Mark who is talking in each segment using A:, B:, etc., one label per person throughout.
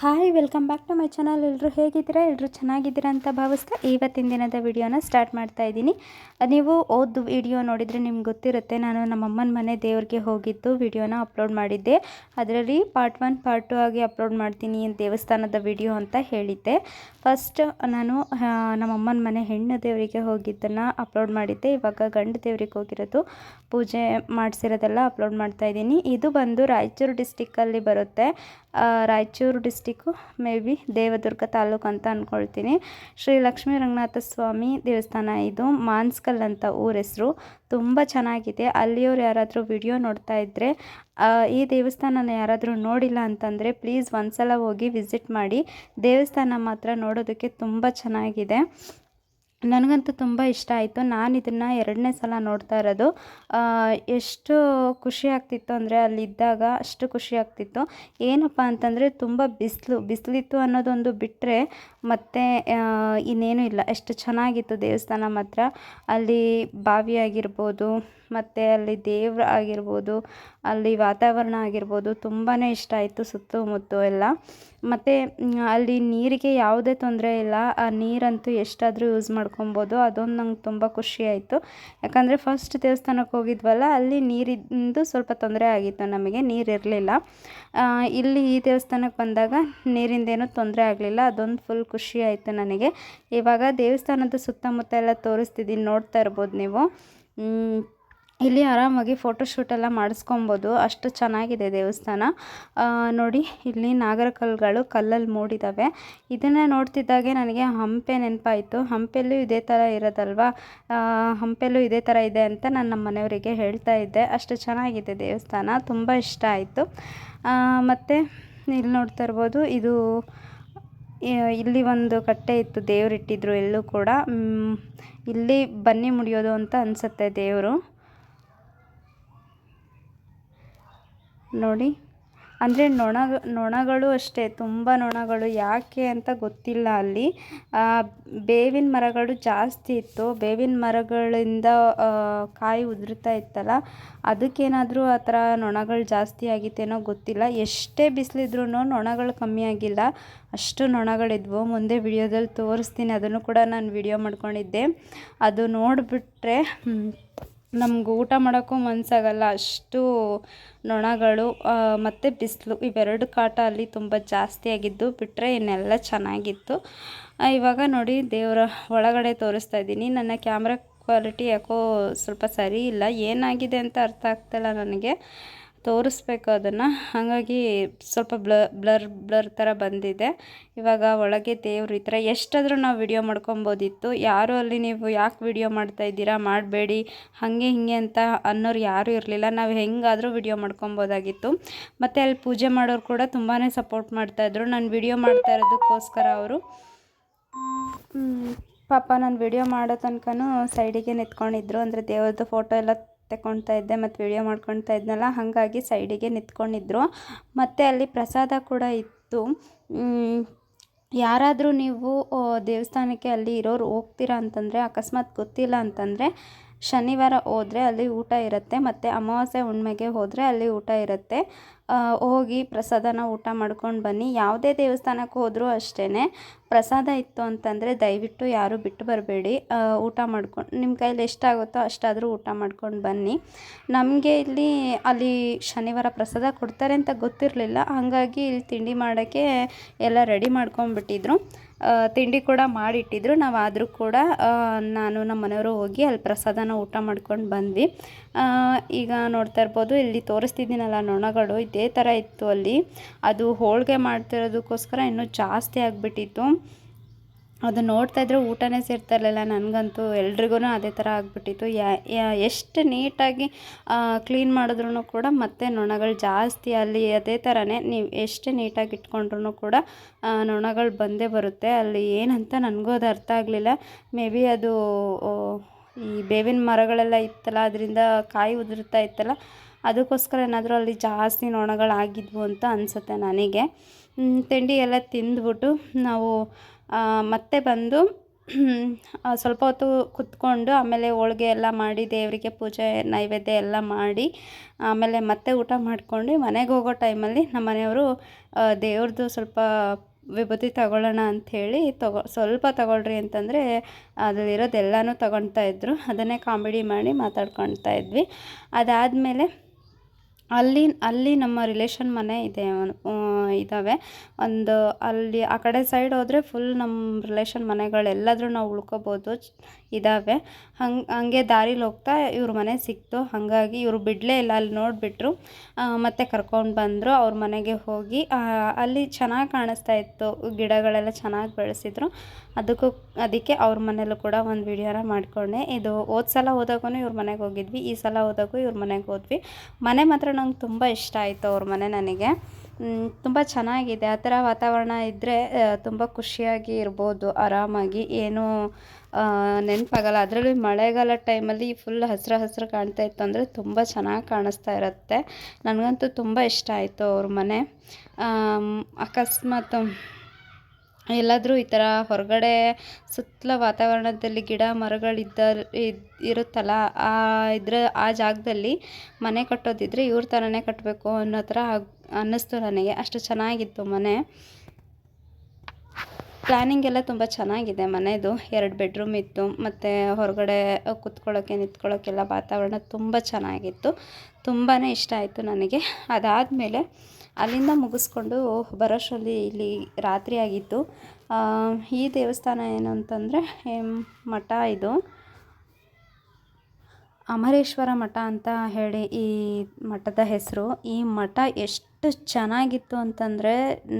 A: Hi welcome back to my channel ಎಲ್ಲರೂ ಹೇಗಿದ್ದೀರಾ? ಎಲ್ಲರೂ ಚೆನ್ನಾಗಿದ್ದೀರಾ ಅಂತ ಭಾವಿಸ್ತಾ ಇವತ್ತಿನ ದಿನದ ವಿಡಿಯೋನ ಸ್ಟಾರ್ಟ್ ಮಾಡ್ತಾ ಇದ್ದೀನಿ. ನೀವು ಓದು ವಿಡಿಯೋ ನೋಡಿದರೆ ನಿಮ್ಗೆ ಗೊತ್ತಿರುತ್ತೆ, ನಾನು ನಮ್ಮಮ್ಮನ ಮನೆ ದೇವ್ರಿಗೆ ಹೋಗಿದ್ದು ವಿಡಿಯೋನ ಅಪ್ಲೋಡ್ ಮಾಡಿದ್ದೆ. ಅದರಲ್ಲಿ ಪಾರ್ಟ್ ಒನ್ ಪಾರ್ಟ್ ಟು ಆಗಿ ಅಪ್ಲೋಡ್ ಮಾಡ್ತೀನಿ ದೇವಸ್ಥಾನದ ವಿಡಿಯೋ ಅಂತ ಹೇಳಿದ್ದೆ. ಫಸ್ಟ್ ನಾನು ನಮ್ಮಮ್ಮನ ಮನೆ ಹೆಣ್ಣು ದೇವರಿಗೆ ಹೋಗಿದ್ದನ್ನು ಅಪ್ಲೋಡ್ ಮಾಡಿದ್ದೆ. ಇವಾಗ ಗಂಡು ದೇವ್ರಿಗೆ ಹೋಗಿರೋದು. ಪೂಜೆ ಮಾಡಿಸಿರೋದೆಲ್ಲ ಅಪ್ಲೋಡ್ ಮಾಡ್ತಾ ಇದ್ದೀನಿ. ಇದು ಬಂದು ರಾಯಚೂರು ಡಿಸ್ಟಿಕ್ಕಲ್ಲಿ ಬರುತ್ತೆ. Raichur district, maybe Devadurga taluk ಅಂತ ಅಂದ್ಕೊಳ್ತೀನಿ ಶ್ರೀ ಲಕ್ಷ್ಮೀ ರಂಗನಾಥ ಸ್ವಾಮಿ ದೇವಸ್ಥಾನ ಇದು. ಮಾನ್ಸ್ಕಲ್ ಅಂತ ಊರ ಹೆಸರು. ತುಂಬ ಚೆನ್ನಾಗಿದೆ. ಅಲ್ಲಿಯವ್ರು ಯಾರಾದರೂ ವಿಡಿಯೋ ನೋಡ್ತಾ ಇದ್ದರೆ ಈ ದೇವಸ್ಥಾನನ ಯಾರಾದರೂ ನೋಡಿಲ್ಲ ಅಂತಂದರೆ ಪ್ಲೀಸ್ ಒಂದು ಸಲ ಹೋಗಿ ವಿಸಿಟ್ ಮಾಡಿ. ದೇವಸ್ಥಾನ ಮಾತ್ರ ನೋಡೋದಕ್ಕೆ ತುಂಬ ಚೆನ್ನಾಗಿದೆ. ನನಗಂತೂ ತುಂಬ ಇಷ್ಟ ಆಯಿತು. ನಾನು ಇದನ್ನು ಎರಡನೇ ಸಲ ನೋಡ್ತಾ ಇರೋದು. ಎಷ್ಟು ಖುಷಿ ಆಗ್ತಿತ್ತು ಅಂದರೆ ಅಲ್ಲಿದ್ದಾಗ ಅಷ್ಟು ಖುಷಿ ಆಗ್ತಿತ್ತು. ಏನಪ್ಪ ಅಂತಂದರೆ ತುಂಬ ಬಿಸಿಲು, ಬಿಸಿಲಿತ್ತು ಅನ್ನೋದೊಂದು ಬಿಟ್ಟರೆ ಮತ್ತು ಇನ್ನೇನು ಇಲ್ಲ. ಎಷ್ಟು ಚೆನ್ನಾಗಿತ್ತು ದೇವಸ್ಥಾನ ಮಾತ್ರ. ಅಲ್ಲಿ ಬಾವಿ ಆಗಿರ್ಬೋದು, ಮತ್ತು ಅಲ್ಲಿ ದೇವ್ರು ಆಗಿರ್ಬೋದು, ಅಲ್ಲಿ ವಾತಾವರಣ ಆಗಿರ್ಬೋದು ತುಂಬಾ ಇಷ್ಟ ಆಯಿತು ಸುತ್ತಮುತ್ತ ಎಲ್ಲ. ಮತ್ತು ಅಲ್ಲಿ ನೀರಿಗೆ ಯಾವುದೇ ತೊಂದರೆ ಇಲ್ಲ. ಆ ನೀರಂತೂ ಎಷ್ಟಾದರೂ ಯೂಸ್ ಮಾಡ್ಕೊಬೋದು. ಅದೊಂದು ನಂಗೆ ತುಂಬ ಖುಷಿ ಆಯಿತು. ಯಾಕಂದರೆ ಫಸ್ಟ್ ದೇವಸ್ಥಾನಕ್ಕೆ ಹೋಗಿದ್ವಲ್ಲ, ಅಲ್ಲಿ ನೀರಿಂದು ಸ್ವಲ್ಪ ತೊಂದರೆ ಆಗಿತ್ತು ನಮಗೆ, ನೀರು ಇರಲಿಲ್ಲ. ಇಲ್ಲಿ ಈ ದೇವಸ್ಥಾನಕ್ಕೆ ಬಂದಾಗ ನೀರಿಂದೇನೂ ತೊಂದರೆ ಆಗಲಿಲ್ಲ. ಅದೊಂದು ಫುಲ್ ಖುಷಿ. ಆಯಿತು ನನಗೆ. ಇವಾಗ ದೇವಸ್ಥಾನದ ಸುತ್ತಮುತ್ತ ಎಲ್ಲ ತೋರಿಸ್ತಿದ್ದೀನಿ ನೋಡ್ತಾ ಇರ್ಬೋದು ನೀವು. ಇಲ್ಲಿ ಆರಾಮಾಗಿ ಫೋಟೋಶೂಟ್ ಎಲ್ಲ ಮಾಡಿಸ್ಕೊಬೋದು. ಅಷ್ಟು ಚೆನ್ನಾಗಿದೆ ದೇವಸ್ಥಾನ. ನೋಡಿ, ಇಲ್ಲಿ ನಾಗರಕಲ್ಲುಗಳು ಕಲ್ಲಲ್ಲಿ ಮೂಡಿದ್ದಾವೆ ಇದನ್ನು ನೋಡ್ತಿದ್ದಾಗೆ ನನಗೆ ಹಂಪೆ ನೆನಪಾಯಿತು. ಹಂಪೆಲ್ಲೂ ಇದೇ ಥರ ಇರೋದಲ್ವಾ? ಹಂಪೆಲ್ಲೂ ಇದೇ ಥರ ಇದೆ ಅಂತ ನಾನು ನಮ್ಮ ಮನೆಯವರಿಗೆ ಹೇಳ್ತಾ ಇದ್ದೆ. ಅಷ್ಟು ಚೆನ್ನಾಗಿದೆ ದೇವಸ್ಥಾನ. ತುಂಬ ಇಷ್ಟ ಆಯಿತು. ಮತ್ತು ಇಲ್ಲಿ ನೋಡ್ತಾ ಇರ್ಬೋದು, ಇದು ಇಲ್ಲಿ ಒಂದು ಕಟ್ಟೆ ಇತ್ತು, ದೇವ್ರು ಇಟ್ಟಿದ್ರು, ಎಲ್ಲೂ ಕೂಡ. ಇಲ್ಲಿ ಬನ್ನಿ ಮುಡಿಯೋದು ಅಂತ ಅನ್ಸುತ್ತೆ ದೇವರು. ನೋಡಿ. ಅಂದರೆ ನೊಣ, ನೊಣಗಳು ಅಷ್ಟೇ, ತುಂಬ ನೊಣಗಳು ಯಾಕೆ ಅಂತ ಗೊತ್ತಿಲ್ಲ ಅಲ್ಲಿ. ಬೇವಿನ ಮರಗಳು ಜಾಸ್ತಿ ಇತ್ತು. ಬೇವಿನ ಮರಗಳಿಂದ ಕಾಯಿ ಉದುರ್ತಾ ಇತ್ತಲ್ಲ, ಅದಕ್ಕೇನಾದರೂ ಆ ಥರ ನೊಣಗಳು ಜಾಸ್ತಿ ಆಗಿತ್ತೇನೋ ಗೊತ್ತಿಲ್ಲ. ಎಷ್ಟೇ ಬಿಸಿಲಿದ್ರೂ ನೊಣಗಳು ಕಮ್ಮಿ ಆಗಿಲ್ಲ. ಅಷ್ಟು ನೊಣಗಳಿದ್ವು. ಮುಂದೆ ವಿಡಿಯೋದಲ್ಲಿ ತೋರಿಸ್ತೀನಿ. ಅದನ್ನು ಕೂಡ ನಾನು ವಿಡಿಯೋ ಮಾಡ್ಕೊಂಡಿದ್ದೆ. ಅದು ನೋಡಿಬಿಟ್ರೆ ನಮ್ಗೆ ಊಟ ಮಾಡೋಕ್ಕೂ ಮನಸ್ಸಾಗಲ್ಲ ಅಷ್ಟು ನೊಣಗಳು ಮತ್ತು ಬಿಸಿಲು ಇವೆರಡು ಕಾಟ ಅಲ್ಲಿ ತುಂಬ ಜಾಸ್ತಿ ಆಗಿದ್ದು ಬಿಟ್ಟರೆ ಇನ್ನೆಲ್ಲ ಚೆನ್ನಾಗಿತ್ತು. ಇವಾಗ ನೋಡಿ ದೇವರ ಒಳಗಡೆ ತೋರಿಸ್ತಾ ಇದ್ದೀನಿ. ನನ್ನ ಕ್ಯಾಮ್ರಾ ಕ್ವಾಲಿಟಿ ಯಾಕೋ ಸ್ವಲ್ಪ ಸರಿ ಇಲ್ಲ. ಏನಾಗಿದೆ ಅಂತ ಅರ್ಥ ಆಗ್ತಾಯಿಲ್ಲ ನನಗೆ. ತೋರಿಸ್ಬೇಕು ಅದನ್ನು. ಹಾಗಾಗಿ ಸ್ವಲ್ಪ ಬ್ಲರ್ ಬ್ಲರ್ ಬ್ಲರ್ ಥರ ಬಂದಿದೆ. ಇವಾಗ ಒಳಗೆ ದೇವ್ರು ಈ ಥರ ಎಷ್ಟಾದರೂ ನಾವು ವಿಡಿಯೋ ಮಾಡ್ಕೊಬೋದಿತ್ತು. ಯಾರು ಅಲ್ಲಿ ನೀವು ಯಾಕೆ ವಿಡಿಯೋ ಮಾಡ್ತಾ ಇದ್ದೀರಾ? ಮಾಡಬೇಡಿ. ಹಾಗೆ, ಹೀಗೆ ಅಂತ ಅನ್ನೋರು ಯಾರೂ ಇರಲಿಲ್ಲ. ನಾವು ಹೆಂಗಾದರೂ ವಿಡಿಯೋ ಮಾಡ್ಕೊಬೋದಾಗಿತ್ತು. ಮತ್ತು ಅಲ್ಲಿ ಪೂಜೆ ಮಾಡೋರು ಕೂಡ ತುಂಬಾ ಸಪೋರ್ಟ್ ಮಾಡ್ತಾಯಿದ್ರು ನಾನು ವಿಡಿಯೋ ಮಾಡ್ತಾ ಇರೋದಕ್ಕೋಸ್ಕರ ಅವರು. ಪಾಪ ನಾನು ವಿಡಿಯೋ ಮಾಡೋ ತನಕನೂ ಸೈಡಿಗೆ ನಿಂತ್ಕೊಂಡಿದ್ರು. ಅಂದರೆ ದೇವ್ರದ್ದು ಫೋಟೋ ಎಲ್ಲ ತಗೊಳ್ತಾ ಇದ್ದೆ, ಮತ್ತು ವಿಡಿಯೋ ಮಾಡ್ಕೊಳ್ತಾ ಇದ್ನಲ್ಲ, ಹಾಗಾಗಿ ಸೈಡಿಗೆ ನಿಂತ್ಕೊಂಡಿದ್ರು. ಮತ್ತು ಅಲ್ಲಿ ಪ್ರಸಾದ ಕೂಡ ಇತ್ತು. ಯಾರಾದರೂ ನೀವು ದೇವಸ್ಥಾನಕ್ಕೆ ಅಲ್ಲಿ ಇರೋರು ಹೋಗ್ತೀರಾ ಅಂತಂದರೆ, ಅಕಸ್ಮಾತ್ ಗೊತ್ತಿಲ್ಲ ಅಂತಂದರೆ, ಶನಿವಾರ ಹೋದರೆ ಅಲ್ಲಿ ಊಟ ಇರುತ್ತೆ, ಮತ್ತು ಅಮಾವಾಸ್ಯೆ ಹುಣ್ಮೆಗೆ ಹೋದರೆ ಅಲ್ಲಿ ಊಟ ಇರುತ್ತೆ. ಹೋಗಿ ಪ್ರಸಾದನ ಊಟ ಮಾಡ್ಕೊಂಡು ಬನ್ನಿ. ಯಾವುದೇ ದೇವಸ್ಥಾನಕ್ಕೆ ಹೋದರೂ ಅಷ್ಟೇ ಪ್ರಸಾದ ಇತ್ತು ಅಂತಂದರೆ ದಯವಿಟ್ಟು ಯಾರೂ ಬಿಟ್ಟು ಬರಬೇಡಿ. ಊಟ ಮಾಡ್ಕೊಂಡು ನಿಮ್ಮ ಕೈಯಲ್ಲಿ ಎಷ್ಟಾಗುತ್ತೋ ಅಷ್ಟಾದರೂ ಊಟ ಮಾಡ್ಕೊಂಡು ಬನ್ನಿ. ನಮಗೆ ಇಲ್ಲಿ, ಅಲ್ಲಿ ಶನಿವಾರ ಪ್ರಸಾದ ಕೊಡ್ತಾರೆ ಅಂತ ಗೊತ್ತಿರಲಿಲ್ಲ. ಹಾಗಾಗಿ ಇಲ್ಲಿ ತಿಂಡಿ ಮಾಡೋಕ್ಕೆ ಎಲ್ಲ ರೆಡಿ ಮಾಡ್ಕೊಂಡ್ಬಿಟ್ಟಿದ್ರು. ತಿಂಡಿ ಕೂಡ ಮಾಡಿಟ್ಟಿದ್ರು. ನಾವು ಆದರೂ ಕೂಡ ನಾನು ನಮ್ಮ ಮನೆಯವರು ಹೋಗಿ ಅಲ್ಲಿ ಪ್ರಸಾದನ ಊಟ ಮಾಡ್ಕೊಂಡು ಬಂದ್ವಿ. ಈಗ ನೋಡ್ತಾ ಇರ್ಬೋದು, ಇಲ್ಲಿ ತೋರಿಸ್ತಿದ್ದೀನಲ್ಲ ನೊಣಗಳು. ಇದೇ ಥರ ಇತ್ತು ಅಲ್ಲಿ. ಅದು ಹೋಳಿಗೆ ಮಾಡ್ತಿರೋದಕ್ಕೋಸ್ಕರ ಇನ್ನೂ ಜಾಸ್ತಿ ಆಗಿಬಿಟ್ಟಿತ್ತು. ಅದು ನೋಡ್ತಾ ಇದ್ರೆ ಊಟನೇ ಸೇರ್ತಾ ಇರಲಿಲ್ಲ ನನಗಂತೂ ಎಲ್ರಿಗೂ ಅದೇ ಥರ ಆಗಿಬಿಟ್ಟಿತ್ತು. ಎಷ್ಟು ನೀಟಾಗಿ ಕ್ಲೀನ್ ಮಾಡಿದ್ರೂ ಕೂಡ ಮತ್ತೆ ನೊಣಗಳು ಜಾಸ್ತಿ ಅಲ್ಲಿ ಅದೇ ಥರನೇ ನೀವು ಎಷ್ಟು ನೀಟಾಗಿ ಇಟ್ಕೊಂಡ್ರೂ ಕೂಡ ನೊಣಗಳು ಬಂದೇ ಬರುತ್ತೆ. ಅಲ್ಲಿ ಏನಂತ ನನಗೂ ಅದು ಅರ್ಥ ಆಗಲಿಲ್ಲ. ಮೇ ಬಿ ಅದು ಈ ಬೇವಿನ ಮರಗಳೆಲ್ಲ ಇತ್ತಲ್ಲ, ಅದರಿಂದ ಕಾಯಿ ಉದುರ್ತಾ ಇತ್ತಲ್ಲ, ಅದಕ್ಕೋಸ್ಕರ ಏನಾದರೂ ಅಲ್ಲಿ ಜಾಸ್ತಿ ನೊಣಗಳಾಗಿದ್ವು ಅಂತ ಅನಿಸುತ್ತೆ ನನಗೆ. ತಿಂಡಿ ಎಲ್ಲ ತಿಂದ್ಬಿಟ್ಟು ನಾವು ಮತ್ತೆ ಬಂದು ಸ್ವಲ್ಪ ಹೊತ್ತು ಕುತ್ಕೊಂಡು ಆಮೇಲೆ ಹೋಳಿಗೆ ಎಲ್ಲ ಮಾಡಿ, ದೇವರಿಗೆ ಪೂಜೆ, ನೈವೇದ್ಯ ಎಲ್ಲ ಮಾಡಿ, ಆಮೇಲೆ ಮತ್ತೆ ಊಟ ಮಾಡ್ಕೊಂಡು ಮನೆಗೆ ಹೋಗೋ ಟೈಮಲ್ಲಿ ನಮ್ಮ ಮನೆಯವರು ದೇವ್ರದ್ದು ಸ್ವಲ್ಪ ವಿಭೂತಿ ತಗೊಳ್ಳೋಣ ಅಂಥೇಳಿ ತಗೊ, ಸ್ವಲ್ಪ ತಗೊಳ್ರಿ ಅಂತಂದರೆ ಅದರಲ್ಲಿರೋದೆಲ್ಲನೂ ತಗೊಳ್ತಾ ಇದ್ದರು ಅದನ್ನೇ ಕಾಮಿಡಿ ಮಾಡಿ ಮಾತಾಡ್ಕೊಳ್ತಾ ಇದ್ವಿ. ಅದಾದಮೇಲೆ ಅಲ್ಲಿ ಅಲ್ಲಿ ನಮ್ಮ ರಿಲೇಷನ್ ಮನೆ ಇದೆ ಇದ್ದಾವೆ ಒಂದು ಅಲ್ಲಿ ಆ ಕಡೆ ಸೈಡ್ ಹೋದರೆ ಫುಲ್ ನಮ್ಮ ರಿಲೇಷನ್ ಮನೆಗಳೆಲ್ಲಾದರೂ ನಾವು ಉಳ್ಕೊಬೋದು. ಇದ್ದಾವೆ ಹಂಗೆ ಹಂಗೆ ದಾರಿಲಿ ಹೋಗ್ತಾ ಇವ್ರ ಮನೆ ಸಿಕ್ತು. ಹಾಗಾಗಿ ಇವರು ಬಿಡಲೇ ಇಲ್ಲ, ಅಲ್ಲಿ ನೋಡಿಬಿಟ್ರು. ಮತ್ತೆ ಕರ್ಕೊಂಡು ಬಂದರು, ಅವ್ರ ಮನೆಗೆ ಹೋಗಿ. ಅಲ್ಲಿ ಚೆನ್ನಾಗಿ ಕಾಣಿಸ್ತಾ ಇತ್ತು, ಗಿಡಗಳೆಲ್ಲ ಚೆನ್ನಾಗಿ ಬೆಳೆಸಿದ್ರು. ಅದಕ್ಕೂ, ಅದಕ್ಕೆ ಅವ್ರ ಮನೇಲೂ ಕೂಡ ಒಂದು ವಿಡಿಯೋನ ಮಾಡಿಕೊಂಡೆ. ಇದು ಹೋದ ಸಲ ಹೋದಾಗೂ ಇವ್ರ ಮನೆಗೆ ಹೋಗಿದ್ವಿ, ಈ ಸಲ ಹೋದಾಗೂ ಇವ್ರ ಮನೆಗೆ ಹೋದ್ವಿ. ಮನೆ ಮಾತ್ರ ನಂಗೆ ತುಂಬ ಇಷ್ಟ ಆಯಿತು ಅವ್ರ ಮನೆ ನನಗೆ. ತುಂಬ ಚೆನ್ನಾಗಿದೆ. ಆ ಥರ ವಾತಾವರಣ ಇದ್ದರೆ ತುಂಬ ಖುಷಿಯಾಗಿ ಇರ್ಬೋದು, ಆರಾಮಾಗಿ. ಏನೂ ನೆನಪಾಗಲ್ಲ. ಅದರಲ್ಲಿ ಮಳೆಗಾಲ ಟೈಮಲ್ಲಿ ಫುಲ್ ಹಸಿರು ಹಸಿರು ಕಾಣ್ತಾ ಇತ್ತು ಅಂದರೆ ತುಂಬ ಚೆನ್ನಾಗಿ ಕಾಣಿಸ್ತಾ ಇರುತ್ತೆ. ನನಗಂತೂ ತುಂಬ ಇಷ್ಟ ಆಯಿತು ಅವ್ರ ಮನೆ. ಅಕಸ್ಮಾತ್ ಎಲ್ಲಾದರೂ ಈ ಥರ ಹೊರಗಡೆ ಸುತ್ತಲ ವಾತಾವರಣದಲ್ಲಿ ಗಿಡ ಮರಗಳಿದ್ದ ಇರುತ್ತಲ್ಲ, ಆ ಇದ್ರ, ಆ ಜಾಗದಲ್ಲಿ ಮನೆ ಕಟ್ಟೋದಿದ್ರೆ ಇವ್ರ ಥರನೇ ಕಟ್ಟಬೇಕು ಅನ್ನೋ ಥರ ಅನ್ನಿಸ್ತು ನನಗೆ. ಅಷ್ಟು ಚೆನ್ನಾಗಿತ್ತು ಮನೆ. ಪ್ಲ್ಯಾನಿಂಗ್ ಎಲ್ಲ ತುಂಬ ಚೆನ್ನಾಗಿದೆ. ಮನೆಯದು ಎರಡು ಬೆಡ್ರೂಮ್ ಇತ್ತು. ಮತ್ತು ಹೊರಗಡೆ ಕುತ್ಕೊಳ್ಳೋಕ್ಕೆ ನಿಂತ್ಕೊಳ್ಳೋಕ್ಕೆಲ್ಲ ವಾತಾವರಣ ತುಂಬ ಚೆನ್ನಾಗಿತ್ತು. ತುಂಬಾ ಇಷ್ಟ ಆಯಿತು ನನಗೆ. ಅದಾದಮೇಲೆ ಅಲ್ಲಿಂದ ಮುಗಿಸ್ಕೊಂಡು ಬರೋಷ್ಟರಲ್ಲಿ ಇಲ್ಲಿ ರಾತ್ರಿ ಆಗಿತ್ತು ಈ ದೇವಸ್ಥಾನ ಏನು ಅಂತಂದರೆ ಮಠ ಇದು. ಅಮರೇಶ್ವರ ಮಠ ಅಂತ ಹೇಳಿ ಈ ಮಠದ ಹೆಸರು. ಈ ಮಠ ಎಷ್ಟು ಚೆನ್ನಾಗಿತ್ತು ಅಂತಂದರೆ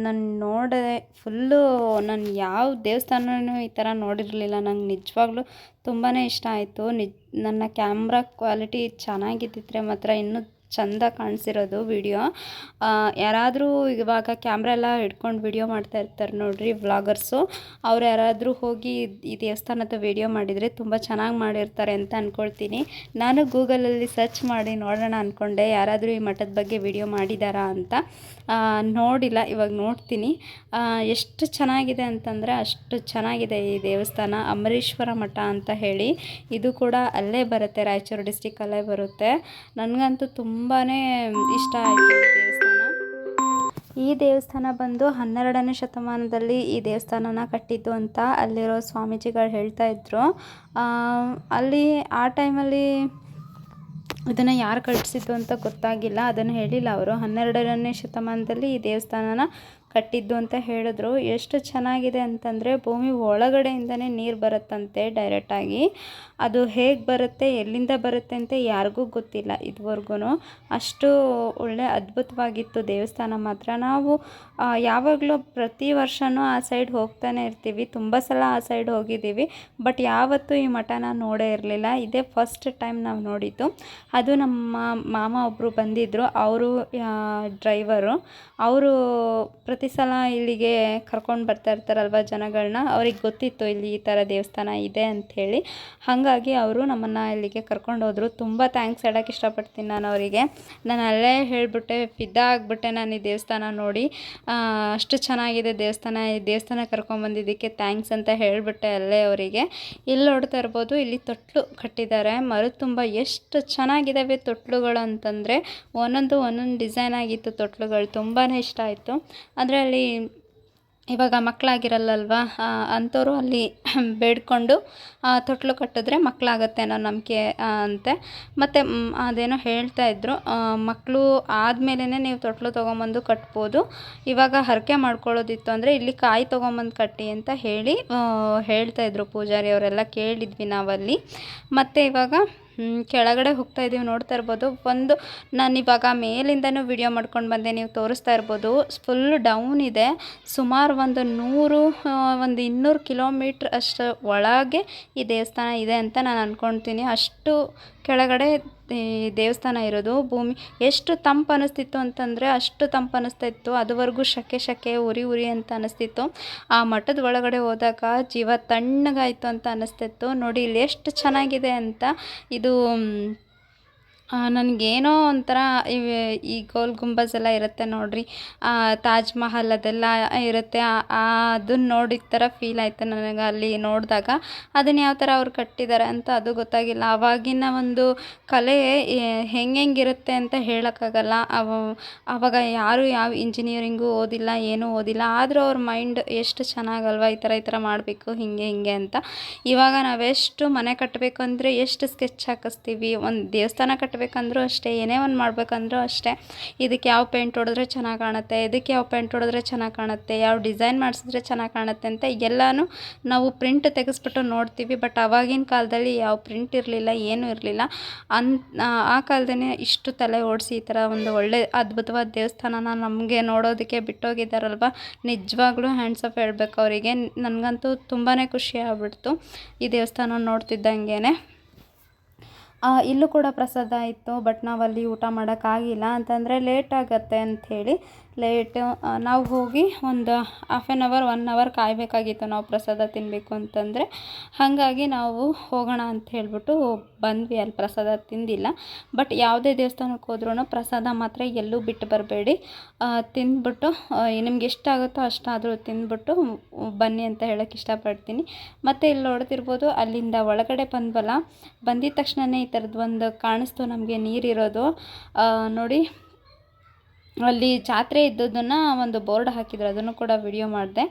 A: ನಾನು ನೋಡಿದೆ ಫುಲ್ಲು ನಾನು ಯಾವ ದೇವಸ್ಥಾನನೂ ಈ ಥರ ನೋಡಿರಲಿಲ್ಲ. ನಂಗೆ ನಿಜವಾಗ್ಲೂ ತುಂಬಾ ಇಷ್ಟ ಆಯಿತು. ನಿಜ ನನ್ನ ಕ್ಯಾಮ್ರಾ ಕ್ವಾಲಿಟಿ ಚೆನ್ನಾಗಿದ್ದಿದ್ರೆ ಮಾತ್ರ ಇನ್ನೂ ಚಂದ ಕಾಣಿಸಿರೋದು ವಿಡಿಯೋ. ಯಾರಾದರೂ ಇವಾಗ ಕ್ಯಾಮ್ರಾ ಎಲ್ಲ ಹಿಡ್ಕೊಂಡು ವಿಡಿಯೋ ಮಾಡ್ತಾ ಇರ್ತಾರೆ ನೋಡಿರಿ ವ್ಲಾಗರ್ಸು. ಅವ್ರು ಯಾರಾದರೂ ಹೋಗಿ ಈ ದೇವಸ್ಥಾನದ ವಿಡಿಯೋ ಮಾಡಿದರೆ ತುಂಬ ಚೆನ್ನಾಗಿ ಮಾಡಿರ್ತಾರೆ ಅಂತ ಅಂದ್ಕೊಳ್ತೀನಿ ನಾನು ಗೂಗಲಲ್ಲಿ ಸರ್ಚ್ ಮಾಡಿ ನೋಡೋಣ ಅಂದ್ಕೊಂಡೆ ಯಾರಾದರೂ ಈ ಮಠದ ಬಗ್ಗೆ ವಿಡಿಯೋ ಮಾಡಿದಾರಾ ಅಂತ. ನೋಡಿಲ್ಲ, ಇವಾಗ ನೋಡ್ತೀನಿ. ಎಷ್ಟು ಚೆನ್ನಾಗಿದೆ ಅಂತಂದರೆ ಅಷ್ಟು ಚೆನ್ನಾಗಿದೆ ಈ ದೇವಸ್ಥಾನ, ಅಮರೇಶ್ವರ ಮಠ ಅಂತ ಹೇಳಿ. ಇದು ಕೂಡ ಅಲ್ಲೇ ಬರುತ್ತೆ, ರಾಯಚೂರು ಡಿಸ್ಟಿಕ್ಕಲ್ಲೇ ಬರುತ್ತೆ. ನನಗಂತೂ ತುಂಬಾ ಇಷ್ಟ ಆಯಿತು ಈ ದೇವಸ್ಥಾನ. ಈ ದೇವಸ್ಥಾನ ಬಂದು ಹನ್ನೆರಡನೇ ಶತಮಾನದಲ್ಲಿ ಈ ದೇವಸ್ಥಾನನ ಕಟ್ಟಿದ್ದು ಅಂತ ಅಲ್ಲಿರೋ ಸ್ವಾಮೀಜಿಗಳು ಹೇಳ್ತಾ ಇದ್ರು. ಅಲ್ಲಿ ಆ ಟೈಮಲ್ಲಿ ಇದನ್ನು ಯಾರು ಕಟ್ಟಿಸಿದ್ದು ಅಂತ ಗೊತ್ತಾಗಿಲ್ಲ. ಅದನ್ನು ಹೇಳಿಲ್ಲ ಅವರು. ಹನ್ನೆರಡನೇ ಶತಮಾನದಲ್ಲಿ ಈ ದೇವಸ್ಥಾನನ ಕಟ್ಟಿದ್ದು ಅಂತ ಹೇಳಿದ್ರು. ಎಷ್ಟು ಚೆನ್ನಾಗಿದೆ ಅಂತಂದರೆ ಭೂಮಿ ಒಳಗಡೆಯಿಂದನೇ ನೀರು ಬರುತ್ತಂತೆ ಡೈರೆಕ್ಟಾಗಿ ಅದು ಹೇಗೆ ಬರುತ್ತೆ, ಎಲ್ಲಿಂದ ಬರುತ್ತೆ ಅಂತ ಯಾರಿಗೂ ಗೊತ್ತಿಲ್ಲ ಇದುವರೆಗೂ ಅಷ್ಟು ಒಳ್ಳೆ ಅದ್ಭುತವಾಗಿತ್ತು ದೇವಸ್ಥಾನ ಮಾತ್ರ. ನಾವು ಯಾವಾಗಲೂ ಪ್ರತಿ ವರ್ಷವೂ ಆ ಸೈಡ್ ಹೋಗ್ತಾನೆ ಇರ್ತೀವಿ. ತುಂಬ ಸಲ ಆ ಸೈಡ್ ಹೋಗಿದ್ದೀವಿ. ಬಟ್ ಯಾವತ್ತೂ ಈ ಮಠನ ನೋಡೇ ಇರಲಿಲ್ಲ. ಇದೇ ಫಸ್ಟ್ ಟೈಮ್ ನಾವು ನೋಡಿದ್ದು. ಅದು ನಮ್ಮ ಮಾಮ ಒಬ್ಬರು ಬಂದಿದ್ದರು ಅವರು ಡ್ರೈವರು. ಅವರು ಪ್ರತಿ ಸಲ ಇಲ್ಲಿಗೆ ಕರ್ಕೊಂಡು ಬರ್ತಾ ಇರ್ತಾರಲ್ವ ಜನಗಳನ್ನ ಅವ್ರಿಗೆ ಗೊತ್ತಿತ್ತು ಇಲ್ಲಿ ಈ ಥರ ದೇವಸ್ಥಾನ ಇದೆ ಅಂಥೇಳಿ ಹಾಗಾಗಿ ಅವರು ನಮ್ಮನ್ನು ಇಲ್ಲಿಗೆ ಕರ್ಕೊಂಡು ಹೋದರು. ತುಂಬ ಥ್ಯಾಂಕ್ಸ್ ಹೇಳೋಕ್ಕೆ ಇಷ್ಟಪಡ್ತೀನಿ ನಾನು ಅವರಿಗೆ. ನಾನು ಅಲ್ಲೇ ಹೇಳಿಬಿಟ್ಟೆ, ಫಿದಾ ಆಗಿಬಿಟ್ಟೆ ನಾನು ಈ ದೇವಸ್ಥಾನ ನೋಡಿ. ಅಷ್ಟು ಚೆನ್ನಾಗಿದೆ ದೇವಸ್ಥಾನ, ಈ ದೇವಸ್ಥಾನ ಕರ್ಕೊಂಬಂದಿದ್ದಕ್ಕೆ ಥ್ಯಾಂಕ್ಸ್ ಅಂತ ಹೇಳಿಬಿಟ್ಟೆ ಅಲ್ಲೇ ಅವರಿಗೆ. ಇಲ್ಲಿ ನೋಡ್ತಾ ಇರ್ಬೋದು, ಇಲ್ಲಿ ತೊಟ್ಲು ಕಟ್ಟಿದ್ದಾರೆ. ಮರು ತುಂಬ ಎಷ್ಟು ಚೆನ್ನಾಗಿದ್ದಾವೆ ತೊಟ್ಲುಗಳು ಅಂತಂದರೆ, ಒಂದೊಂದು ಒಂದೊಂದು ಡಿಸೈನ್ ಆಗಿತ್ತು ತೊಟ್ಲುಗಳು ತುಂಬಾ ಇಷ್ಟ ಆಯಿತು. ಅದರಲ್ಲಿ ಇವಾಗ ಮಕ್ಕಳಾಗಿರಲ್ಲಲ್ವ? ಅಂಥವ್ರು ಅಲ್ಲಿ ಬೇಡ್ಕೊಂಡು ತೊಟ್ಲು ಕಟ್ಟಿದ್ರೆ ಮಕ್ಕಳಾಗತ್ತೆ ಅನ್ನೋ ನಂಬಿಕೆ ಅಂತೆ. ಮತ್ತು ಅದೇನೋ ಹೇಳ್ತಾ ಇದ್ದರು ಮಕ್ಕಳು ಆದಮೇಲೆ ನೀವು ತೊಟ್ಲು ತೊಗೊಂಬಂದು ಕಟ್ಬೋದು. ಇವಾಗ ಹರಕೆ ಮಾಡ್ಕೊಳ್ಳೋದಿತ್ತು ಅಂದರೆ ಇಲ್ಲಿ ಕಾಯಿ ತೊಗೊಂಬಂದು ಕಟ್ಟಿ ಅಂತ ಹೇಳಿ ಹೇಳ್ತಾ ಇದ್ದರು ಪೂಜಾರಿ ಅವರೆಲ್ಲ ಕೇಳಿದ್ವಿ ನಾವಲ್ಲಿ. ಮತ್ತು ಇವಾಗ ಕೆಳಗಡೆ ಹೋಗ್ತಾ ಇದ್ದೀವಿ ನೋಡ್ತಾ ಇರ್ಬೋದು. ಒಂದು, ನಾನು ಇವಾಗ ಮೇಲಿಂದನೂ ವಿಡಿಯೋ ಮಾಡ್ಕೊಂಡು ಬಂದೆ, ನೀವು ತೋರಿಸ್ತಾ ಇರ್ಬೋದು. ಫುಲ್ ಡೌನ್ ಇದೆ. ಸುಮಾರು ಒಂದು ನೂರು ಒಂದು ಇನ್ನೂರು ಕಿಲೋಮೀಟ್ರ್ ಅಷ್ಟು ಒಳಗೆ ಈ ದೇವಸ್ಥಾನ ಇದೆ ಅಂತ ನಾನು ಅಂದ್ಕೊಳ್ತೀನಿ ಅಷ್ಟು ಕೆಳಗಡೆ ದೇವಸ್ಥಾನ ಇರೋದು, ಭೂಮಿ, ಎಷ್ಟು ತಂಪು ಅನ್ನಿಸ್ತಿತ್ತು ಅಂತಂದರೆ ಅಷ್ಟು ತಂಪು ಅನ್ನಿಸ್ತಾ ಇತ್ತು ಅದುವರೆಗೂ ಶಕೆ ಶಕೆ, ಉರಿ ಉರಿ ಅಂತ ಅನ್ನಿಸ್ತಿತ್ತು ಆ ಮಠದ ಒಳಗಡೆ ಹೋದಾಗ ಜೀವ ತಣ್ಣಗಾಯಿತು ಅಂತ ಅನ್ನಿಸ್ತಿತ್ತು ನೋಡಿ, ಇಲ್ಲಿ ಎಷ್ಟು ಚೆನ್ನಾಗಿದೆ ಅಂತ ಇದು ನನಗೇನೋ ಒಂಥರ ಈ ಗೋಲ್ ಗುಂಬಜ್ ಎಲ್ಲ ಇರುತ್ತೆ ನೋಡಿರಿ. ತಾಜ್ ಮಹಲ್ ಅದೆಲ್ಲ ಇರುತ್ತೆ. ಅದನ್ನ ನೋಡಿದ ಥರ ಫೀಲ್ ಆಯಿತು ನನಗೆ ಅಲ್ಲಿ ನೋಡಿದಾಗ. ಅದನ್ನು ಯಾವ ಥರ ಅವ್ರು ಕಟ್ಟಿದ್ದಾರೆ ಅಂತ ಅದು ಗೊತ್ತಾಗಿಲ್ಲ. ಆವಾಗಿನ ಒಂದು ಕಲೆ ಹೆಂಗೆಂಗಿರುತ್ತೆ ಅಂತ ಹೇಳೋಕ್ಕಾಗಲ್ಲ. ಅವ ಆವಾಗ ಯಾರು ಯಾವ ಇಂಜಿನಿಯರಿಂಗು ಓದಿಲ್ಲ, ಏನೂ ಓದಿಲ್ಲ. ಆದರೂ ಅವ್ರ ಮೈಂಡ್ ಎಷ್ಟು ಚೆನ್ನಾಗಲ್ವ? ಈ ಥರ ಈ ಥರ ಮಾಡಬೇಕು, ಹೀಗೆ, ಹಿಂಗೆ ಅಂತ. ಇವಾಗ ನಾವೆಷ್ಟು ಮನೆ ಕಟ್ಟಬೇಕು ಅಂದರೆ ಎಷ್ಟು ಸ್ಕೆಚ್ ಹಾಕಿಸ್ತೀವಿ? ಒಂದು ದೇವಸ್ಥಾನ ಕಟ್ಟಬೇಕಂದ್ರೂ ಅಷ್ಟೇ, ಏನೇ ಒಂದು ಮಾಡಬೇಕಂದ್ರೂ ಅಷ್ಟೇ. ಇದಕ್ಕೆ ಯಾವ ಪೇಂಟ್ ಹೊಡೆದ್ರೆ ಚೆನ್ನಾಗಿ ಕಾಣುತ್ತೆ ಇದಕ್ಕೆ ಯಾವ ಪೇಂಟ್ ಹೊಡೆದ್ರೆ ಚೆನ್ನಾಗಿ ಕಾಣುತ್ತೆ, ಯಾವ ಡಿಸೈನ್ ಮಾಡಿಸಿದ್ರೆ ಚೆನ್ನಾಗಿ ಕಾಣುತ್ತೆ ಅಂತ ಎಲ್ಲನೂ ನಾವು ಪ್ರಿಂಟ್ ತೆಗೆಸ್ಬಿಟ್ಟು ನೋಡ್ತೀವಿ. ಬಟ್ ಆವಾಗಿನ ಕಾಲದಲ್ಲಿ ಯಾವ ಪ್ರಿಂಟ್ ಇರಲಿಲ್ಲ, ಏನೂ ಇರಲಿಲ್ಲ. ಅನ್, ಆ ಕಾಲದಲ್ಲೇ ಇಷ್ಟು ತಲೆ ಓಡಿಸಿ ಈ ಥರ ಒಂದು ಒಳ್ಳೆ ಅದ್ಭುತವಾದ ದೇವಸ್ಥಾನನ ನಮಗೆ ನೋಡೋದಕ್ಕೆ ಬಿಟ್ಟೋಗಿದ್ದಾರಲ್ವ ನಿಜವಾಗ್ಲೂ ಹ್ಯಾಂಡ್ಸ್ ಆಫ್ ಹೇಳಬೇಕು ಅವರಿಗೆ. ನನಗಂತೂ ತುಂಬಾ ಖುಷಿ ಆಗ್ಬಿಡ್ತು ಈ ದೇವಸ್ಥಾನ ನೋಡ್ತಿದ್ದಂಗೆ ಇಲ್ಲೂ ಕೂಡ ಪ್ರಸಾದ ಇತ್ತು ಬಟ್ ನಾವಲ್ಲಿ ಊಟ ಮಾಡೋಕ್ಕಾಗಿಲ್ಲ ಅಂತಂದರೆ ಲೇಟ್ ಆಗುತ್ತೆ ಅಂಥೇಳಿ ಲೇಟು ನಾವು ಹೋಗಿ ಒಂದು half an hour one hour ಕಾಯಬೇಕಾಗಿತ್ತು ನಾವು ಪ್ರಸಾದ ತಿನ್ನಬೇಕು ಅಂತಂದರೆ. ಹಾಗಾಗಿ ನಾವು ಹೋಗೋಣ ಅಂತ ಹೇಳ್ಬಿಟ್ಟು ಬಂದ್ವಿ, ಅಲ್ಲಿ ಪ್ರಸಾದ ತಿಂದಿಲ್ಲ. ಬಟ್ ಯಾವುದೇ ದೇವಸ್ಥಾನಕ್ಕೆ ಹೋದ್ರೂ ಪ್ರಸಾದ ಮಾತ್ರ ಎಲ್ಲೂ ಬಿಟ್ಟು ಬರಬೇಡಿ. ತಿಂದ್ಬಿಟ್ಟು ನಿಮ್ಗೆ ಎಷ್ಟಾಗುತ್ತೋ ಅಷ್ಟಾದರೂ ತಿಂದ್ಬಿಟ್ಟು ಬನ್ನಿ ಅಂತ ಹೇಳೋಕ್ಕೆ ಇಷ್ಟಪಡ್ತೀನಿ. ಮತ್ತು ಇಲ್ಲಿ ನೋಡ್ತಿರ್ಬೋದು, ಅಲ್ಲಿಂದ ಒಳಗಡೆ ಬಂದ್ವಲ್ಲ, ಬಂದಿದ ತಕ್ಷಣವೇ ಈ ಥರದ್ದು ಒಂದು ಕಾಣಿಸ್ತು ನಮಗೆ ನೀರಿರೋದು. ನೋಡಿ ಅಲ್ಲಿ ಜಾತ್ರೆ ಇದ್ದದ್ದನ್ನು ಒಂದು ಬೋರ್ಡ್ ಹಾಕಿದ್ರು, ಅದನ್ನು ಕೂಡ ವಿಡಿಯೋ ಮಾಡಿದೆ.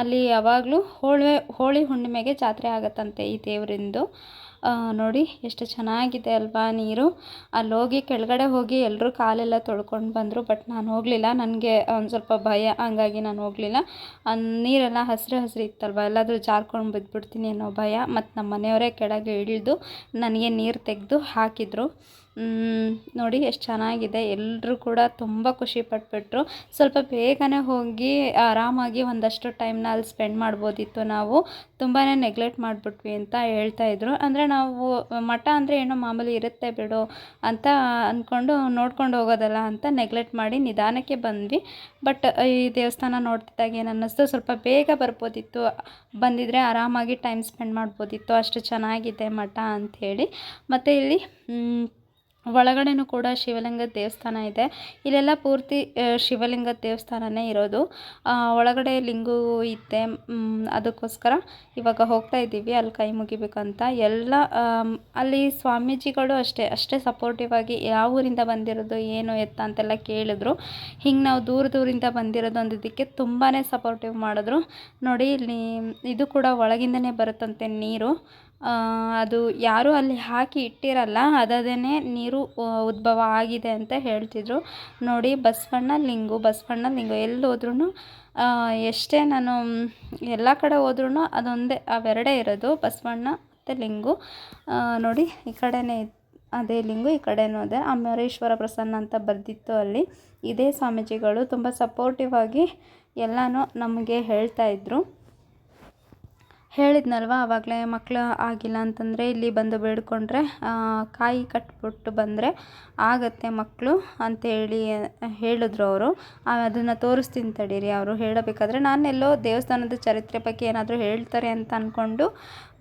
A: ಅಲ್ಲಿ ಯಾವಾಗಲೂ ಹೋಳಿ ಹೋಳಿ ಹುಣ್ಣಿಮೆಗೆ ಜಾತ್ರೆ ಆಗುತ್ತಂತೆ ಈ ದೇವರಿಂದು. ನೋಡಿ, ಎಷ್ಟು ಚೆನ್ನಾಗಿದೆ ಅಲ್ವಾ ನೀರು. ಅಲ್ಲಿ ಹೋಗಿ ಕೆಳಗಡೆ ಹೋಗಿ ಎಲ್ಲರೂ ಕಾಲೆಲ್ಲ ತೊಳ್ಕೊಂಡು ಬಂದರು, ಬಟ್ ನಾನು ಹೋಗಲಿಲ್ಲ. ನನಗೆ ಒಂದು ಸ್ವಲ್ಪ ಭಯ, ಹಂಗಾಗಿ ನಾನು ಹೋಗಲಿಲ್ಲ. ನೀರೆಲ್ಲ ಹಸಿರು ಹಸಿರು ಇತ್ತಲ್ವ, ಎಲ್ಲಾದರೂ ಜಾರ್ಕೊಂಡು ಬಿದ್ದುಬಿಡ್ತೀನಿ ಅನ್ನೋ ಭಯ. ಮತ್ತು ನಮ್ಮ ಮನೆಯವರೇ ಕೆಳಗೆ ಇಳಿದು, ನನಗೆ ನೀರು ತೆಗೆದು ಹಾಕಿದರು. ನೋಡಿ ಎಷ್ಟು ಚೆನ್ನಾಗಿದೆ. ಎಲ್ಲರೂ ಕೂಡ ತುಂಬ ಖುಷಿ ಪಟ್ಬಿಟ್ರು. ಸ್ವಲ್ಪ ಬೇಗನೆ ಹೋಗಿ ಆರಾಮಾಗಿ ಒಂದಷ್ಟು ಟೈಮ್ನ ಅಲ್ಲಿ ಸ್ಪೆಂಡ್ ಮಾಡ್ಬೋದಿತ್ತು ನಾವು. ತುಂಬಾ ನೆಗ್ಲೆಕ್ಟ್ ಮಾಡಿಬಿಟ್ವಿ ಅಂತ ಹೇಳ್ತಾಯಿದ್ರು ಅಂದರೆ ನಾವು, ಮಠ ಅಂದರೆ ಏನೋ ಮಾಮೂಲಿ ಇರುತ್ತೆ ಬಿಡು ಅಂತ ಅಂದ್ಕೊಂಡು ನೋಡ್ಕೊಂಡು ಹೋಗೋದಲ್ಲ ಅಂತ ನೆಗ್ಲೆಕ್ಟ್ ಮಾಡಿ ನಿಧಾನಕ್ಕೆ ಬಂದ್ವಿ. ಬಟ್ ಈ ದೇವಸ್ಥಾನ ನೋಡ್ತಿದ್ದಾಗ ಏನು ಅನ್ನಿಸ್ತು? ಸ್ವಲ್ಪ ಬೇಗ ಬರ್ಬೋದಿತ್ತು. ಬಂದಿದ್ದರೆ ಆರಾಮಾಗಿ ಟೈಮ್ ಸ್ಪೆಂಡ್ ಮಾಡ್ಬೋದಿತ್ತು. ಅಷ್ಟು ಚೆನ್ನಾಗಿದೆ ಮಠ ಅಂಥೇಳಿ ಮತ್ತು ಇಲ್ಲಿ ಒಳಗಡೆನೂ ಕೂಡ ಶಿವಲಿಂಗ ದೇವಸ್ಥಾನ ಇದೆ. ಇಲ್ಲೆಲ್ಲ ಪೂರ್ತಿ ಶಿವಲಿಂಗ ದೇವಸ್ಥಾನನೇ ಇರೋದು. ಒಳಗಡೆ ಲಿಂಗು ಇದೆ ಅದಕ್ಕೋಸ್ಕರ ಇವಾಗ ಹೋಗ್ತಾ ಇದ್ದೀವಿ. ಅಲ್ಲಿ ಕೈ ಮುಗಿಬೇಕಂತ. ಎಲ್ಲ ಅಲ್ಲಿ ಸ್ವಾಮೀಜಿಗಳು ಅಷ್ಟೇ ಅಷ್ಟೇ ಸಪೋರ್ಟಿವ್ ಆಗಿ ಯಾವ ಊರಿಂದ ಬಂದಿರೋದು, ಏನು ಎತ್ತ ಅಂತೆಲ್ಲ ಕೇಳಿದ್ರು. ಹಿಂಗೆ ನಾವು ದೂರ ದೂರಿಂದ ಬಂದಿರೋದು ಅಂದಿದ್ದಕ್ಕೆ ತುಂಬಾ ಸಪೋರ್ಟಿವ್ ಮಾಡಿದ್ರು. ನೋಡಿ, ಇಲ್ಲಿ, ಇದು ಕೂಡ ಒಳಗಿಂದನೇ ಬರುತ್ತಂತೆ ನೀರು. ಅದು ಯಾರೂ ಅಲ್ಲಿ ಹಾಕಿ ಇಟ್ಟಿರಲ್ಲ ಅದದೇನೆ ನೀರು ಉದ್ಭವ ಆಗಿದೆ ಅಂತ ಹೇಳ್ತಿದ್ರು. ನೋಡಿ, ಬಸವಣ್ಣ ಲಿಂಗು ಬಸವಣ್ಣ ಲಿಂಗು ಎಲ್ಲಿ ಹೋದ್ರೂ ಎಷ್ಟೇ ನಾನು ಎಲ್ಲ ಕಡೆ ಹೋದ್ರೂ ಅದೊಂದೇ, ಅವೆರಡೇ ಇರೋದು, ಬಸವಣ್ಣ ಮತ್ತು ಲಿಂಗು. ನೋಡಿ, ಈ ಕಡೆನೇ ಅದೇ ಲಿಂಗು, ಈ ಕಡೆನೂ ಅದೇ. ಅಮರೇಶ್ವರ ಪ್ರಸನ್ನ ಅಂತ ಬರೆದಿತ್ತು ಅಲ್ಲಿ. ಇದೇ ಸ್ವಾಮೀಜಿಗಳು, ತುಂಬ ಸಪೋರ್ಟಿವ್ ಆಗಿ ಎಲ್ಲನೂ ನಮಗೆ ಹೇಳ್ತಾ ಇದ್ದರು ಹೇಳಿದ್ನಲ್ವ ಆವಾಗಲೇ ಮಕ್ಕಳು ಆಗಿಲ್ಲ ಅಂತಂದರೆ ಇಲ್ಲಿ ಬಂದು ಬೇಡಿಕೊಂಡ್ರೆ ಕಾಯಿ ಕಟ್ಬಿಟ್ಟು ಬಂದರೆ ಆಗತ್ತೆ ಮಕ್ಕಳು ಅಂತೇಳಿ ಹೇಳಿದ್ರು ಅವರು. ಅದನ್ನು ತೋರಿಸ್ತೀನಿ ತಡೀರಿ ಅವರು ಹೇಳಬೇಕಾದ್ರೆ ನಾನೆಲ್ಲೋ ದೇವಸ್ಥಾನದ ಚರಿತ್ರೆ ಬಗ್ಗೆ ಏನಾದರೂ ಹೇಳ್ತಾರೆ ಅಂತ ಅಂದ್ಕೊಂಡು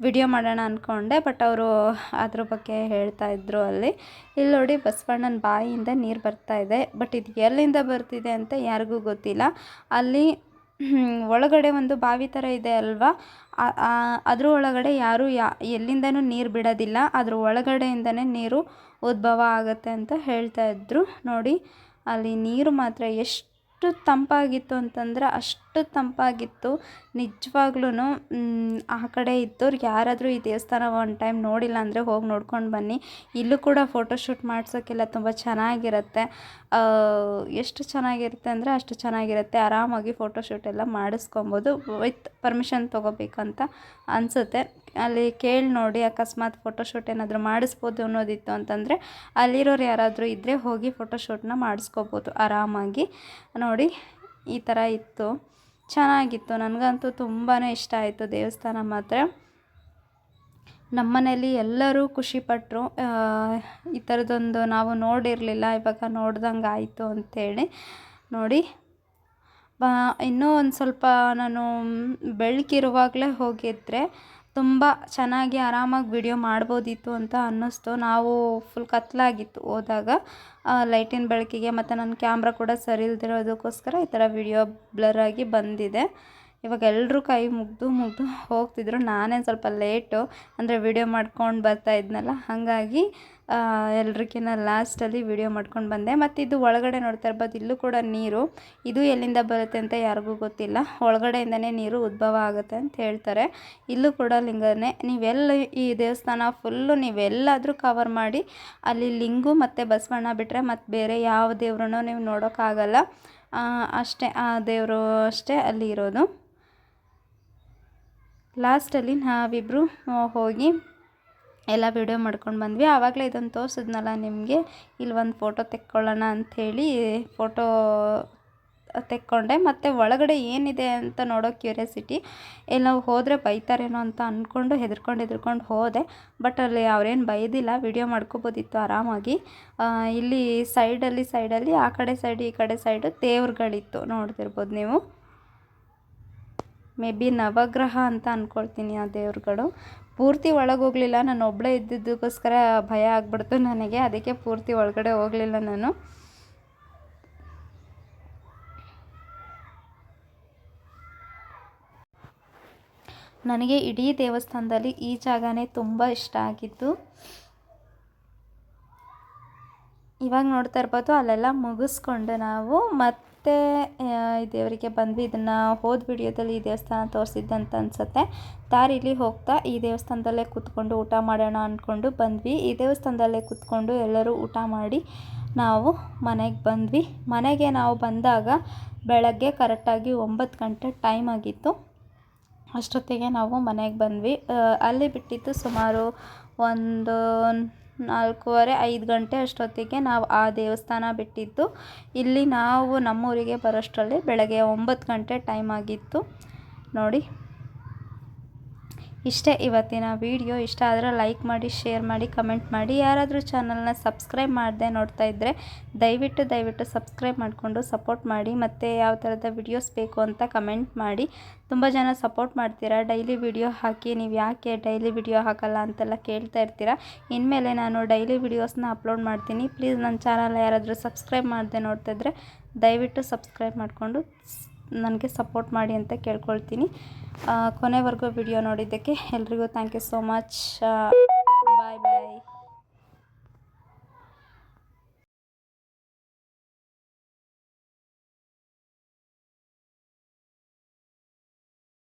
A: ವಿಡಿಯೋ ಮಾಡೋಣ ಅಂದ್ಕೊಂಡೆ ಬಟ್ ಅವರು ಅದ್ರ ಬಗ್ಗೆ ಹೇಳ್ತಾ ಇದ್ರು ಅಲ್ಲಿ. ಇಲ್ಲಿ ನೋಡಿ, ಬಸವಣ್ಣನ ಬಾಯಿಯಿಂದ ನೀರು ಬರ್ತಾ ಇದೆ, ಬಟ್ ಇದು ಎಲ್ಲಿಂದ ಬರ್ತಿದೆ ಅಂತ ಯಾರಿಗೂ ಗೊತ್ತಿಲ್ಲ. ಅಲ್ಲಿ ಒಳಗಡೆ ಒಂದು ಬಾವಿ ಥರ ಇದೆ ಅಲ್ವಾ? ಅದರ ಒಳಗಡೆ ಯಾರೂ ಯಾ, ಎಲ್ಲಿಂದನೂ ನೀರು ಬಿಡೋದಿಲ್ಲ, ಅದ್ರ ಒಳಗಡೆಯಿಂದನೇ ನೀರು ಉದ್ಭವ ಆಗುತ್ತೆ ಅಂತ ಹೇಳ್ತಾ ಇದ್ದರು ನೋಡಿ, ಅಲ್ಲಿ ನೀರು ಮಾತ್ರ ಎಷ್ಟು ತಂಪಾಗಿತ್ತು ಅಂತಂದ್ರೆ ಅಷ್ಟು ತಂಪಾಗಿತ್ತು. ನಿಜವಾಗ್ಲೂ ಆ ಕಡೆ ಇದ್ದವ್ರು ಯಾರಾದರೂ ಈ ದೇವಸ್ಥಾನ ಒನ್ ಟೈಮ್ ನೋಡಿಲ್ಲ ಅಂದರೆ ಹೋಗಿ ನೋಡ್ಕೊಂಡು ಬನ್ನಿ. ಇಲ್ಲೂ ಕೂಡ ಫೋಟೋಶೂಟ್ ಮಾಡ್ಸೋಕ್ಕೆಲ್ಲ ತುಂಬ ಚೆನ್ನಾಗಿರುತ್ತೆ. ಎಷ್ಟು ಚೆನ್ನಾಗಿರುತ್ತೆ ಅಂದರೆ ಅಷ್ಟು ಚೆನ್ನಾಗಿರುತ್ತೆ. ಆರಾಮಾಗಿ ಫೋಟೋಶೂಟ್ ಎಲ್ಲ ಮಾಡಿಸ್ಕೊಬೋದು. ವಿತ್ ಪರ್ಮಿಷನ್ ತೊಗೋಬೇಕಂತ ಅನಿಸುತ್ತೆ. ಅಲ್ಲಿ ಕೇಳಿ ನೋಡಿ ಅಕಸ್ಮಾತ್ ಫೋಟೋಶೂಟ್ ಏನಾದರೂ ಮಾಡಿಸ್ಬೋದು ಅನ್ನೋದಿತ್ತು ಅಂತಂದರೆ ಅಲ್ಲಿರೋರು ಯಾರಾದರೂ ಇದ್ದರೆ ಹೋಗಿ ಫೋಟೋಶೂಟ್ನ ಮಾಡಿಸ್ಕೋಬೋದು. ಆರಾಮಾಗಿ ನೋಡಿ. ಈ ಥರ ಇತ್ತು. ಚೆನ್ನಾಗಿತ್ತು. ನನಗಂತೂ ತುಂಬಾ ಇಷ್ಟ ಆಯಿತು ದೇವಸ್ಥಾನ ಮಾತ್ರ. ನಮ್ಮನೇಲಿ ಎಲ್ಲರೂ ಖುಷಿಪಟ್ಟರು ಈ ಥರದ್ದೊಂದು ನಾವು ನೋಡಿರಲಿಲ್ಲ, ಇವಾಗ ನೋಡ್ದಂಗೆ ಆಯಿತು ಅಂಥೇಳಿ ನೋಡಿ. ಬ, ಇನ್ನೂ ಒಂದು ಸ್ವಲ್ಪ ನಾನು ಬೆಳಕಿರುವಾಗಲೇ ಹೋಗಿದ್ದರೆ ತುಂಬ ಚೆನ್ನಾಗಿ ಆರಾಮಾಗಿ ವಿಡಿಯೋ ಮಾಡ್ಬೋದಿತ್ತು ಅಂತ ಅನ್ನಿಸ್ತು. ನಾವು ಫುಲ್ ಕತ್ತಲಾಗಿತ್ತು ಹೋದಾಗ. ಲೈಟಿನ ಬೆಳಕಿಗೆ ಮತ್ತು ನನ್ನ ಕ್ಯಾಮ್ರಾ ಕೂಡ ಸರಿ ಇಲ್ದಿರೋದಕ್ಕೋಸ್ಕರ ಈ ಥರ ವಿಡಿಯೋ ಬ್ಲರ್ ಆಗಿ ಬಂದಿದೆ. ಇವಾಗ ಎಲ್ಲರೂ ಕೈ ಮುಗಿದು ಮುಗಿದು ಹೋಗ್ತಿದ್ರು. ನಾನೇ ಸ್ವಲ್ಪ ಲೇಟು, ಅಂದರೆ ವಿಡಿಯೋ ಮಾಡ್ಕೊಂಡು ಬರ್ತಾ ಇದ್ನಲ್ಲ, ಹಾಗಾಗಿ ಎಲ್ರಿಗಿನ್ನ ಲಾಸ್ಟಲ್ಲಿ ವಿಡಿಯೋ ಮಾಡ್ಕೊಂಡು ಬಂದೆ. ಮತ್ತು ಇದು ಒಳಗಡೆ ನೋಡ್ತಾ ಇರ್ಬೋದು, ಇಲ್ಲೂ ಕೂಡ ನೀರು. ಇದು ಎಲ್ಲಿಂದ ಬರುತ್ತೆ ಅಂತ ಯಾರಿಗೂ ಗೊತ್ತಿಲ್ಲ. ಒಳಗಡೆಯಿಂದನೇ ನೀರು ಉದ್ಭವ ಆಗುತ್ತೆ ಅಂತ ಹೇಳ್ತಾರೆ. ಇಲ್ಲೂ ಕೂಡ ಲಿಂಗನೇ. ನೀವೆಲ್ಲ ಈ ದೇವಸ್ಥಾನ ಫುಲ್ಲು ನೀವೆಲ್ಲಾದರೂ ಕವರ್ ಮಾಡಿ, ಅಲ್ಲಿ ಲಿಂಗು ಮತ್ತು ಬಸವಣ್ಣ ಬಿಟ್ಟರೆ ಮತ್ತು ಬೇರೆ ಯಾವ ದೇವ್ರನ್ನೂ ನೀವು ನೋಡೋಕ್ಕಾಗಲ್ಲ. ಅಷ್ಟೇ, ಆ ದೇವರು ಅಷ್ಟೇ ಅಲ್ಲಿ ಇರೋದು. ಲಾಸ್ಟಲ್ಲಿ ನಾವಿಬ್ಬರು ಹೋಗಿ ಎಲ್ಲ ವಿಡಿಯೋ ಮಾಡ್ಕೊಂಡು ಬಂದ್ವಿ. ಆವಾಗಲೇ ಇದನ್ನು ತೋರಿಸಿದ್ನಲ್ಲ ನಿಮಗೆ? ಇಲ್ಲಿ ಒಂದು ಫೋಟೋ ತೆಕ್ಕೊಳ್ಳೋಣ ಅಂಥೇಳಿ ಫೋಟೋ ತೆಕ್ಕೊಂಡೆ. ಮತ್ತು ಒಳಗಡೆ ಏನಿದೆ ಅಂತ ನೋಡೋ ಕ್ಯೂರಿಯಾಸಿಟಿ ಎಲ್ಲ ಹೋದರೆ ಬೈತಾರೇನೋ ಅಂತ ಅಂದ್ಕೊಂಡು ಹೆದರ್ಕೊಂಡು ಹೆದರ್ಕೊಂಡು ಹೋದೆ. ಬಟ್ ಅಲ್ಲಿ ಅವ್ರೇನು ಬೈದಿಲ್ಲ. ವಿಡಿಯೋ ಮಾಡ್ಕೋಬೋದಿತ್ತು ಆರಾಮಾಗಿ. ಇಲ್ಲಿ ಸೈಡಲ್ಲಿ ಸೈಡಲ್ಲಿ ಆ ಕಡೆ ಸೈಡ್ ಈ ಕಡೆ ಸೈಡು ದೇವ್ರುಗಳಿತ್ತು ನೋಡ್ತಿರ್ಬೋದು ನೀವು. ಮೇ ಬಿ ನವಗ್ರಹ ಅಂತ ಅಂದ್ಕೊಳ್ತೀನಿ ಆ ದೇವ್ರುಗಳು. ಪೂರ್ತಿ ಒಳಗೆ ಹೋಗಲಿಲ್ಲ, ನಾನು ಒಬ್ಬಳೇ ಇದ್ದಿದ್ದಕ್ಕೋಸ್ಕರ ಭಯ ಆಗ್ಬಿಡ್ತು ನನಗೆ, ಅದಕ್ಕೆ ಪೂರ್ತಿ ಒಳಗಡೆ ಹೋಗಲಿಲ್ಲ ನಾನು. ನನಗೆ ಇಡೀ ದೇವಸ್ಥಾನದಲ್ಲಿ ಈ ಜಾಗನೇ ತುಂಬ ಇಷ್ಟ ಆಗಿತ್ತು ಇವಾಗ ನೋಡ್ತಾ ಇರ್ಬೋದು, ಅಲ್ಲೆಲ್ಲ ಮುಗಿಸ್ಕೊಂಡು ನಾವು ಮತ್ತೆ ಈ ದೇವರಿಗೆ ಬಂದ್ವಿ ಇದನ್ನು ಹೋದ ವಿಡಿಯೋದಲ್ಲಿ ಈ ದೇವಸ್ಥಾನ ತೋರಿಸಿದ್ದಂತ ಅನಿಸುತ್ತೆ. ದಾರಿಲಿ ಹೋಗ್ತಾ ಈ ದೇವಸ್ಥಾನದಲ್ಲೇ ಕೂತ್ಕೊಂಡು ಊಟ ಮಾಡೋಣ ಅಂದ್ಕೊಂಡು ಬಂದ್ವಿ. ಈ ದೇವಸ್ಥಾನದಲ್ಲೇ ಕೂತ್ಕೊಂಡು ಎಲ್ಲರೂ ಊಟ ಮಾಡಿ ನಾವು ಮನೆಗೆ ಬಂದ್ವಿ. ಮನೆಗೆ ನಾವು ಬಂದಾಗ ಬೆಳಗ್ಗೆ ಕರೆಕ್ಟಾಗಿ ಒಂಬತ್ತು ಗಂಟೆ ಟೈಮ್ ಆಗಿತ್ತು. ಅಷ್ಟೊತ್ತಿಗೆ ನಾವು ಮನೆಗೆ ಬಂದ್ವಿ. ಅಲ್ಲಿ ಬಿಟ್ಟಿದ್ದು ಸುಮಾರು ಒಂದು ನಾಲ್ಕೂವರೆ, ಐದು ಗಂಟೆ ಅಷ್ಟೊತ್ತಿಗೆ ನಾವು ಆ ದೇವಸ್ಥಾನ ಬಿಟ್ಟಿದ್ದು. ಇಲ್ಲಿ ನಾವು ನಮ್ಮೂರಿಗೆ ಬರೋಷ್ಟರಲ್ಲಿ ಬೆಳಗ್ಗೆ ಒಂಬತ್ತು ಗಂಟೆ ಟೈಮ್ ಆಗಿತ್ತು. ನೋಡಿ. ಇಷ್ಟೇ ಇವತ್ತಿನ ವಿಡಿಯೋ. ಇಷ್ಟ ಆದರೆ ಲೈಕ್ ಮಾಡಿ ಶೇರ್ ಮಾಡಿ ಕಮೆಂಟ್ ಮಾಡಿ. ಯಾರಾದರೂ ಚಾನಲ್ನ ಸಬ್ಸ್ಕ್ರೈಬ್ ಮಾಡದೆ ನೋಡ್ತಾ ಇದ್ದರೆ ದಯವಿಟ್ಟು ದಯವಿಟ್ಟು ಸಬ್ಸ್ಕ್ರೈಬ್ ಮಾಡಿಕೊಂಡು ಸಪೋರ್ಟ್ ಮಾಡಿ. ಮತ್ತು ಯಾವ ಥರದ ವಿಡಿಯೋಸ್ ಬೇಕು ಅಂತ ಕಮೆಂಟ್ ಮಾಡಿ. ತುಂಬ ಜನ ಸಪೋರ್ಟ್ ಮಾಡ್ತೀರಾ? ಡೈಲಿ ವಿಡಿಯೋ ಹಾಕಿ. ನೀವು ಯಾಕೆ ಡೈಲಿ ವಿಡಿಯೋ ಹಾಕಲ್ಲ ಅಂತೆಲ್ಲ ಕೇಳ್ತಾ ಇರ್ತೀರಾ? ಇನ್ಮೇಲೆ ನಾನು ಡೈಲಿ ವಿಡಿಯೋಸ್ನ ಅಪ್ಲೋಡ್ ಮಾಡ್ತೀನಿ. ಪ್ಲೀಸ್ ನನ್ನ ಚಾನಲ್ ಯಾರಾದರೂ ಸಬ್ಸ್ಕ್ರೈಬ್ ಮಾಡದೆ ನೋಡ್ತಾ ಇದ್ದರೆ ದಯವಿಟ್ಟು ಸಬ್ಸ್ಕ್ರೈಬ್ ಮಾಡಿಕೊಂಡು ನನಗೆ ಸಪೋರ್ಟ್ ಮಾಡಿ ಅಂತ ಕೇಳ್ಕೊಳ್ತೀನಿ. ಕೊನೆವರೆಗೂ ವಿಡಿಯೋ ನೋಡಿದ್ದಕ್ಕೆ ಎಲ್ರಿಗೂ thank you so much bye bye